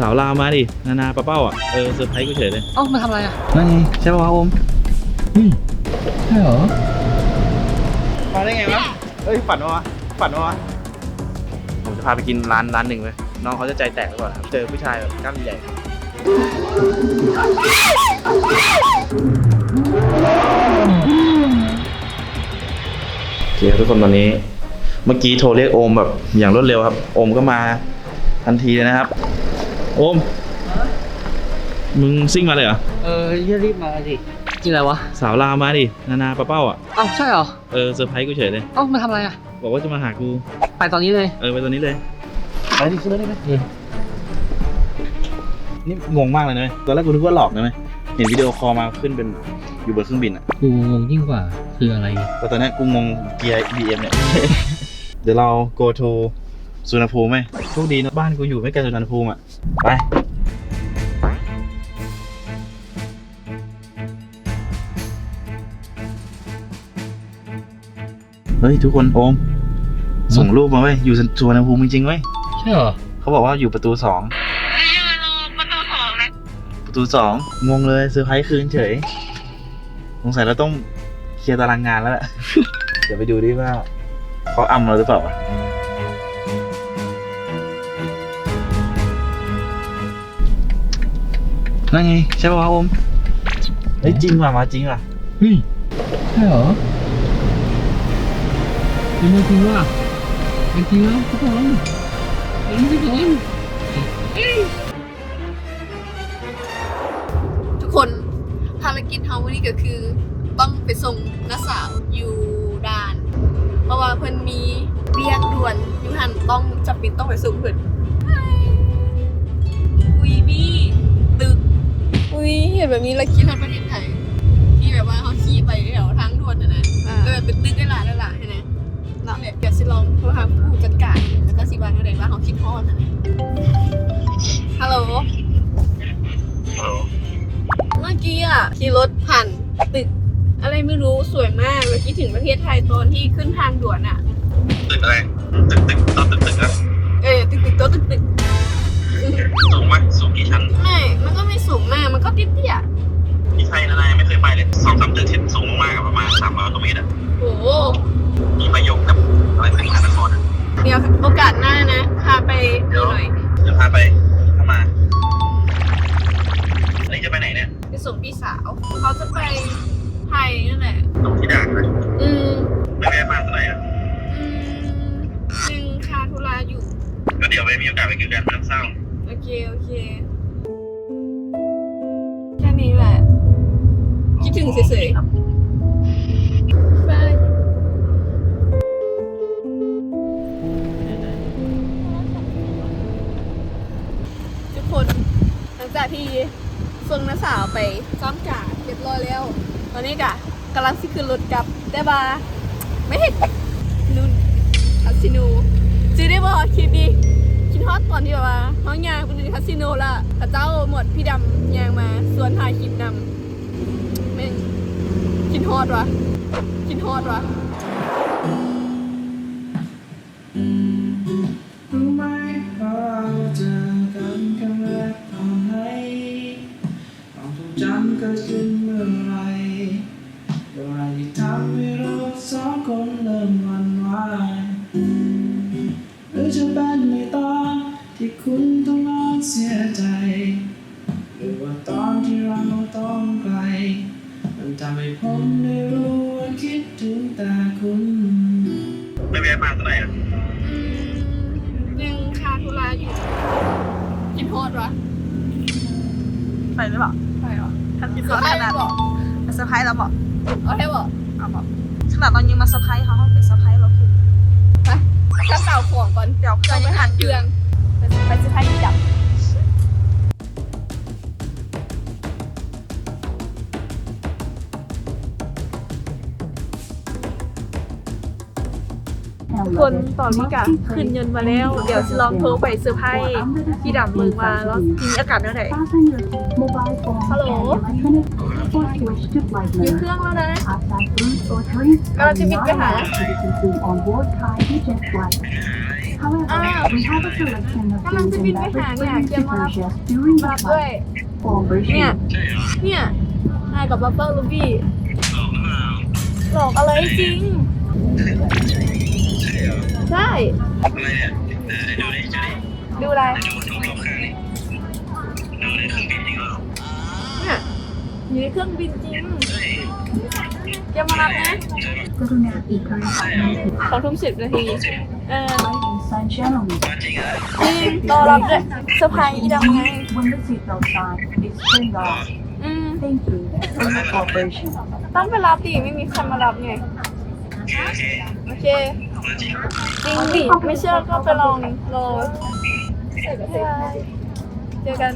สาวลาวมาดิ นานาปะเป้าอะ เออเซอร์ไพรส์กูเฉยเลย เอ้ามาทำอะไรอะ นั่นไงใช่ป่าวะโอมใช่เหรอมาได้ไงวะเอ้ยฝันวะฝันวะผมจะพาไปกินร้านร้านหนึ่งเลยน้องเขาจะใจแตกหรือเปล่าครับเจอผู้ชายแบบกล้ามใหญ่โอเคครับทุกคนตอนนี้ เมื่อกี้โทรเรียกโอมแบบอย่างรวดเร็วครับ โอมก็มาทันทีเลยนะครับ โอม มึงซิ่งมาเลยเหรอ เอออย่ารีบมาสิจริงอะไรวะ สาวลาวมาดิ นานาปะเป้าอะเอ้าใช่เหรอ เออเซอร์ไพรส์กูเฉยเลย เอ้ามาทำอะไรอะ บอกว่าจะมาหากู ไปตอนนี้เลย เออไปตัวนี้เลย ไปดิขึ้นรถได้ไหมนี่งงมากเลยนะเว้ยตอนแรกกูนึกว่าหลอกนะเว้ยเห็นวิดีโอคอลมาขึ้นเป็นอยู่บนเครื่องบินอะกูงงยิ่งกว่าคืออะไร แต่ตอนนี้กูงงเกียร์ BM เนี่ย เดี๋ยวเรา go to สุวรรณภูมิไหมโชคดีนะบ้านกูอยู่ไม่ไกลสุวรรณภูมิอะ ไป เฮ้ย ทุกคนโอม ส่งรูปมาเว้ยอยู่สุวรรณภูมิจริงๆเว้ยใช่เหรอเขาบอกว่าอยู่ประตูสองประตูสองงงเลยเซอร์ไพรส์คืนเฉยสงสัยเราต้องเคลียร์ตารางงานแล้วแหละ เดี๋ยวไปดูดิว่าเขาอำเราหรือเปล่าวะ นั่นไงใช่ป่าวะโอมเฮ้ยจริงว่ะมาจริงว่ะเฮ้ยใช่เหรอจริงจริงว่ะจริงแล้วทุกคนจริงทุกคนทุกคนภารกิจเฮาวันนี้ก็คือต้องไปส่งน้าสาวอยู่ด่าน เพราะว่าเพิ่นมีเรียกด่วนอยู่หันต้องจับปิดต้องไปส่งเพิ่น ยเห็นแบบนี้แล้วคิดถึงประเทศไทยที่แบบว่าเขาขี่ไปแถวทางด่วนนะนะก็แบบเป็นตึกได้หลายได้หลายนะเนาะเนี่ยเดี๋ยวสิลองโทรหาผู้จัดการแล้วก็สิบานเขาได้ว่าเขาคิดฮอดนะนะฮัลโหลเมื่อกี้อะขี่รถผ่านตึก อะไรไม่รู้สวยมากเลยคิดถึงประเทศไทยตอนที่ขึ้นทางด่วนอะ ตึกอะไรตึกตึกต้นตึกตึกอะเออตึกตึกโต๊ะตึกตึกสูงไหมสูง กี่ชั้น ไม่ มันก็ไม่สูงมาก มันก็ติดเตี้ยที่ไทยนะนายไม่เคยไปเลย งเฉยๆบายทุกคนหลังจากที่ส่งน้าสาวไปซ้อมจ่าเรียบร้อยแล้ว ตอนนี้กะกำลังสิขึ้นรถกลับแต่บาไม่เห็นนุ่นคาสิโนจือได้บอกคลิปดีคิดฮอตตอนที่แบบว่าห้องยางเป็นคาสิโนละพระเจ้าหมดพี่ดำยางมาสวนถ่ายคลิปนำไม่กินทอดวะกินทอดวะ เหรอถ้าคิดเซอว่าร์ไพรขส์นาดบอกมาเซอร์ไพรส์เราบอกเอาให้บอกเอาบอกขนาดตอนยังมาเซอร์ไพรส์เขาเขาเป็นเซอร์ไพรส์เราคือไปถ้าเต่าของก่อนเดี๋ยวเราไปหาเครื่องไปไปซื้อไทยดีดับ คนตอนนี้กะขึ้นเงินมาแล้ว เดี๋ยวจะลองโทรไปเซอร์ไพรส์พี่ดำมือมาแล้วทีนี้อากาศเท่าไหร่ฮัลโหลอยู่เครื่องแล้วนะกำลังจะบินไปหา on board Thai Jet Flight. อ้าว However, we have a selection of กำลัง foods จะบิน and ไปหา beverages เนี่ย to เกียร์มารับ purchase during มา the รับด้วย flight. For เนี่ย virtual เนี่ยนายกับบับเบิ้ลลูบี้หลอกอะไรจริงใช่ อะไรเนี่ยเออเดี๋ยวดูดิเดี๋ยวดิดูอะไรดูดูรอบข้างนี่ดูในเครื่องบินจริงเหรอเนี่ยอยู่ในเครื่องบินจริงเฮ้ยเกียร์มารับนะกรุณาอีกครั้งหนึ่งสองทุ่มสิบนาทีเออ Ladies and gentlemen, มาจริงเหรอจริงรอรับด้วยเซอร์ไพรส์อีดำไง when the seatbelt sign is turned off, อืม thank you for your cooperation. ต้องไปรับดิไม่มีใครมารับไง โอเคโอเคมาจริง จริงดิไม่เชื่อก็ไปลองรอเจอกัน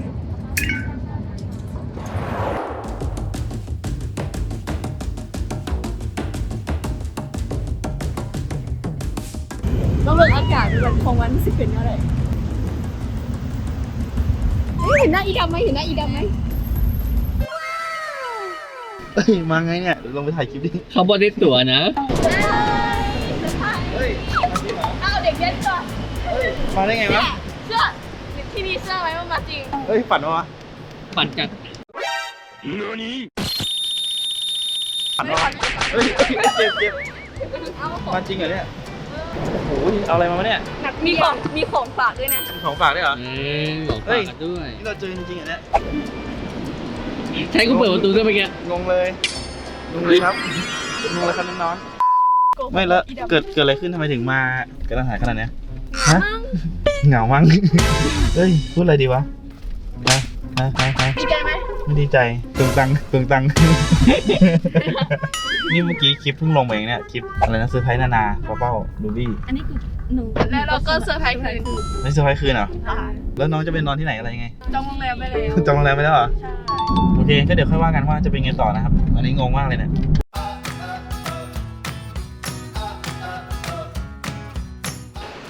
ต้องเลือกอากาศเป็นของวันสิบเป็นอะไรเฮ้ยเห็นหน้าอีดำไหมเห็นหน้าอีดำไหมเฮ้ยมาไงเนี่ยเดี๋ยวลงไปถ่ายคลิปดิ เขาบอกได้ตั๋วนะ เอาเด็กเย็นก่อนมาได้ไงวะเชื่อที่นี่เชื่อไหมว่ามาจริง เฮ้ย ฝันวะปั่นจัดฝันวะเฮ้ยเจ็บเจ็บเอาของมาจริงเหรอเนี่ย โอ้โห เอาอะไรมาวะเนี่ยหนักมีของมีของฝากด้วยนะ มีของฝากด้วยเหรอ เอ้ยบอกฝากกันด้วย นี่เราเจอจริงๆเหรอเนี่ย ใช้กูเปิดประตูด้วยเมื่อกี้งงเลย งงเลยครับ งงเลยครับน้องๆ ไม่แล้วเกิดเกิดอะไรขึ้นทำไมถึงมากระหันขนาดเนี้ยฮะเหงามั้งเฮ้ยพูดอะไรดีวะฮะฮะฮะฮะดีใจไหมไม่ดีใจเปลืองตังค์เปลืองตังค์นี่เมื่อกี้คลิปเพิ่งลงไปเองเนี่ยคลิปอะไรนะเซอร์ไพรส์นานาเป้าเป้าลูบี้อันนี้คือหนูแล้วเราก็เซอร์ไพรส์คืนไม่เซอร์ไพรส์คืนเหรออ่าแล้วน้องจะไปนอนที่ไหนอะไรยังไงจองโรงแรมไปแล้วจองโรงแรมไปแล้วเหรอใช่โอเคก็เดี๋ยวค่อยว่ากันว่าจะเป็นไงต่อนะครับ อันนี้งงมากเลยเนี่ย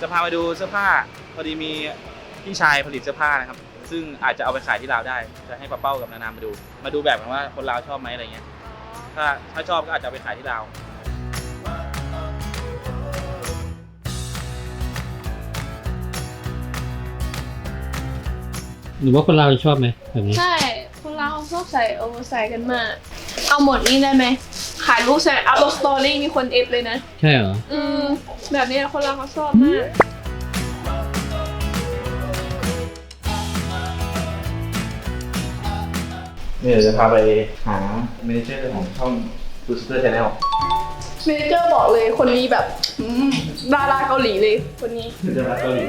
จะพามาดูเสื้อผ้า พอดีมีพี่ชายผลิตเสื้อผ้านะครับ ซึ่งอาจจะเอาไปขายที่ลาวได้ จะให้ป้าเป้ากับนานามาดู มาดูแบบกันว่าคนลาวชอบไหมอะไรเงี้ย ถ้าถ้าชอบก็อาจจะเอาไปขายที่ลาว หรือว่าคนเราชอบไหมแบบนี้ ใช่ คนเราชอบใส่โอเวอร์ไซส์กันมาก เอาหมดนี้ได้ไหม ขายรูปใส่อัพโหลดสตอรี่มีคนเอฟเลยนะ ใช่เหรอ อืม แบบนี้คนเราเขาชอบมาก นี่เดี๋ยวจะพาไปหาเมเนเจอร์ของช่องดูสเตอร์ชาแนลเมเจอร์บอกเลยคนนี้แบบอืมดาราเกาหลีเลยคนนี้จะมาเกาหลี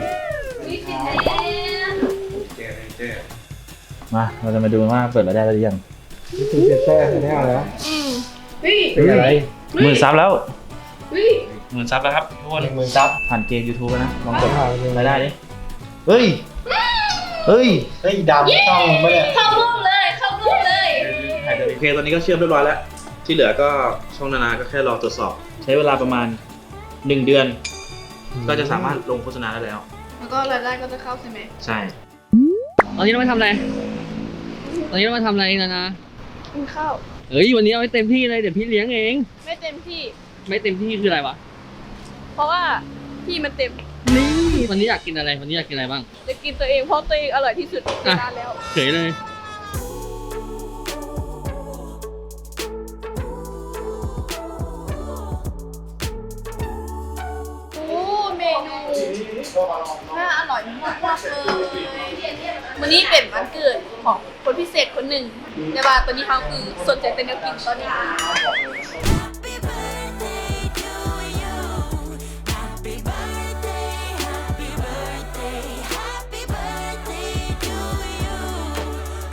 มา เราจะมาดูว่าเปิดรายได้หรือยัง คือเซ็นเซอร์ชาแนลแล้วอืม นี่เป็นอะไรหมื่นซับแล้วนี่หมื่นซับแล้วครับทุกคนหนึ่งหมื่นซับผ่านเกม YouTube แล้วนะลองกดผ่านเกมรายได้ดิเฮ้ยเฮ้ยเฮ้ยดำช่องปะเนี่ยเข้ารูปเลยเข้ารูปเลยโอเคตอนนี้ก็เชื่อมเรียบร้อยแล้ว ที่เหลือก็ช่องนานาก็แค่รอตรวจสอบ ใช้เวลาประมาณ 1 เดือน ก็จะสามารถลงโฆษณาได้แล้ว แล้วก็รายได้ก็จะเข้าใช่ไหมใช่ตอนนี้เรามาทำอะไรตอนนี้เรามาทำอะไรนะนะกินข้าว เฮ้ยวันนี้เอาไว้เต็มที่เลยเดี๋ยวพี่เลี้ยงเอง ไม่เต็มที่ ไม่เต็มที่คืออะไรวะ เพราะว่าพี่มันเต็มนี่วันนี้อยากกินอะไรวันนี้อยากกินอะไรบ้าง จะกินตัวเองเพราะตัวเองอร่อยที่สุดในอะร้านแล้ว เฉยเลย โอ้เมนูน่าอร่อยมากมากๆเลย วันนี้เป็นวันเกิดของคนพิเศษคนหนึ่งแต่ว่าตอนนี้เขาคือสนใจแต่แนวกินตอนนี้ Happy birthday to you. Happy birthday, happy birthday, happy birthday to you.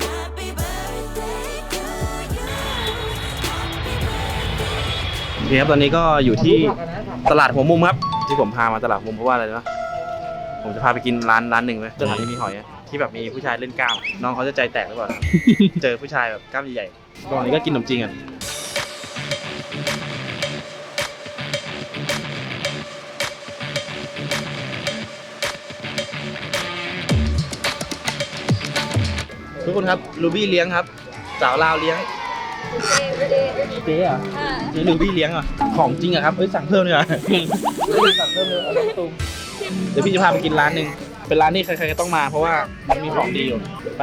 Happy birthday to you. Happy birthday. โอเคครับตอนนี้ก็อยู่ที่ตลาดหัวมุมครับ ที่ผมพามาตลาดหัวมุมเพราะว่าอะไรนะผมจะพาไปกินร้านร้านหนึ่งเลยสถานที่มีหอยอะ ที่แบบมีผู้ชายเล่นกล้าม น้องเขาจะใจแตกหรือเปล่า เจอผู้ชายแบบกล้ามใหญ่ๆตอนนี้ก็กินขนมจีนกันทุกคนครับลูบี้เลี้ยงครับ สาวลาวเลี้ยงเจ๊อะนี่ลูบี้เลี้ยงอะของจริงอะครับเอ้ยสั่งเพิ่มดีกว่าสั่งเพิ่มเลยเอาน้ำตุ้มที่เดี๋ยวพี่จะพาไปกินร้านหนึ่ง เป็นร้านที่ใครๆก็ต้องมาเพราะว่ามันมีของดีอยู่ไป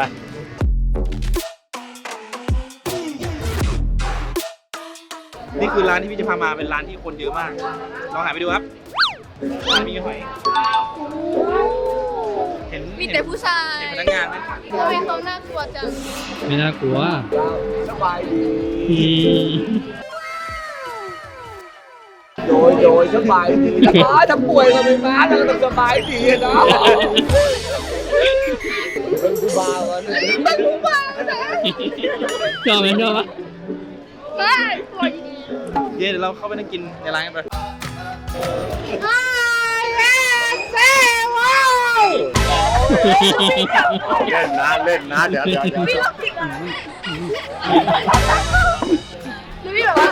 นี่คือร้านที่พี่จะพามาเป็นร้านที่คนเยอะมากลองหาไปดูครับร้านมีหอยเห็นมีแต่ผู้ชายเห็นพนักงานไหมทำไมเขาน่ากลัวจังไม่น่ากลัวโด ยโดยสบายดีนะถ้าป่วยก็ไม่มาถ้าต้องสบายดีนะเป็นกูบาวันเป็นผู้บ้านะชอบไหมชอบไหมไม่ปวดเดี๋ยวเราเข้าไปนั่งกินในร้านกันไปไม่แม่เซ่ว้าวเล่นนะเล่นนะเดี๋ยวเดี๋ยวพี่ลองจริงอะแล้ว พี่แบบว่า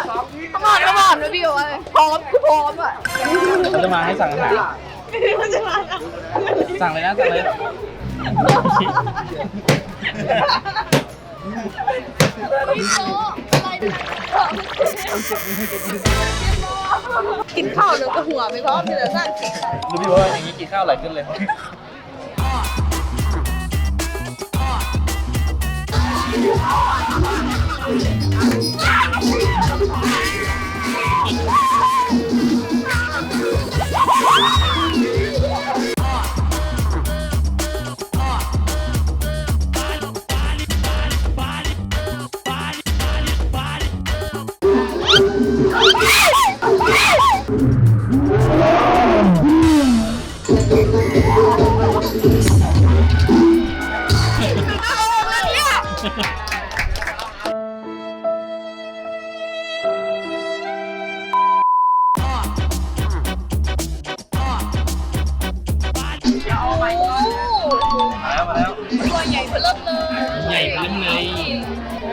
ขมอนขมอนแล้วพี่แบบว่าพร้อมคือพร้อมอะเขาจะมาให้สั่งอาหารมันจะมาแล้วสั่งเลยนะสั่งเลยพี่โตอะไรเนี่ยกินข้าวเลยกับหัวไม่พร้อมเลยสั่งกินดูพี่ว่าอย่างนี้กินข้าวไหลขึ้นเลย ม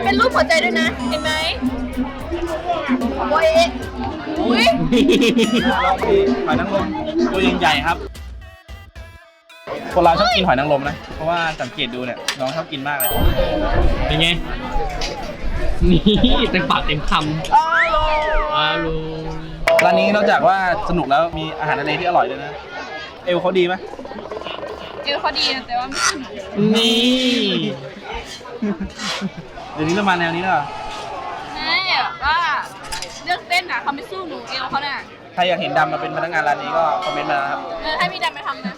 เป็นรูปหัวใจด้วยนะ เห็นไหมโอ้ยอุ้ยลองกินหอยนางรมตัวใหญ่ๆครับ คนเราชอบกินหอยนางรมนะ เพราะว่าสังเกตดูเนี่ยน้องชอบกินมากเลย เป็นไง นี่เต็มปากเต็มคำอร่อยร้านนี้นอกจากว่าสนุกแล้วมีอาหารทะเลที่อร่อยด้วยนะ เอวเขาดีไหม เจอเขาดีนะแต่ว่าไม่สนุกนี่ เดี๋ยวนี้เรามาแนวนี้แล้วเหรอไม่แบบว่าเรื่องเต้นอะเขาไม่สู้หนูเอวเขาน่ะใครอยากเห็นดำมาเป็นพนักงานร้านนี้ก็คอมเมนต์มานะครับ เออให้พี่ดำไปทำนะ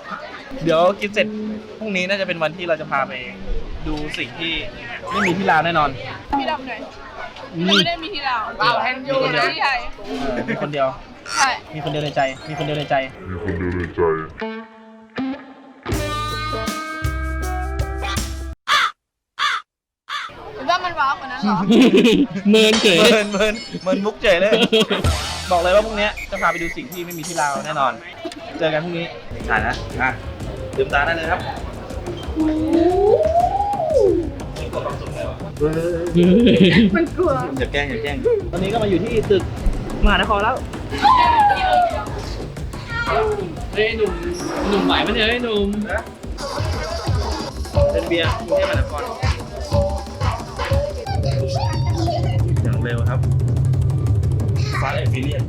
เดี๋ยวกินเสร็จพรุ่งนี้น่าจะเป็นวันที่เราจะพาไปดูสิ่งที่ไม่มีที่ลาวแน่นอน พี่ดำหน่อยนี่ไม่ได้มีที่เราเราแฮนยูนะที่ไทยเออมีคนเดียว ใช่ มีคนเดียวในใจ มีคนเดียวในใจห เหรอเมินเฉยเมินเมินเมินมุกเฉยเลย บอกเลยว่าพรุ่งนี้จะพาไปดูสิ่งที่ไม่มีที่ลาวแน่นอน เจอกันพรุ่งนี้ถ่ายนะอะลืมตาได้เลยครับมันกลัวอย่าแกล้งอย่าแกล้ง ตอนนี้ก็มาอยู่ที่ตึกมหานครแล้วเฮ้ยหนุ่มหนุ่มไหวไหมเนี่ยเฮ้ยหนุ่มเป็นเบียร์กรุงเทพมหานคร ครับฟาสต์แอนฟิเลียน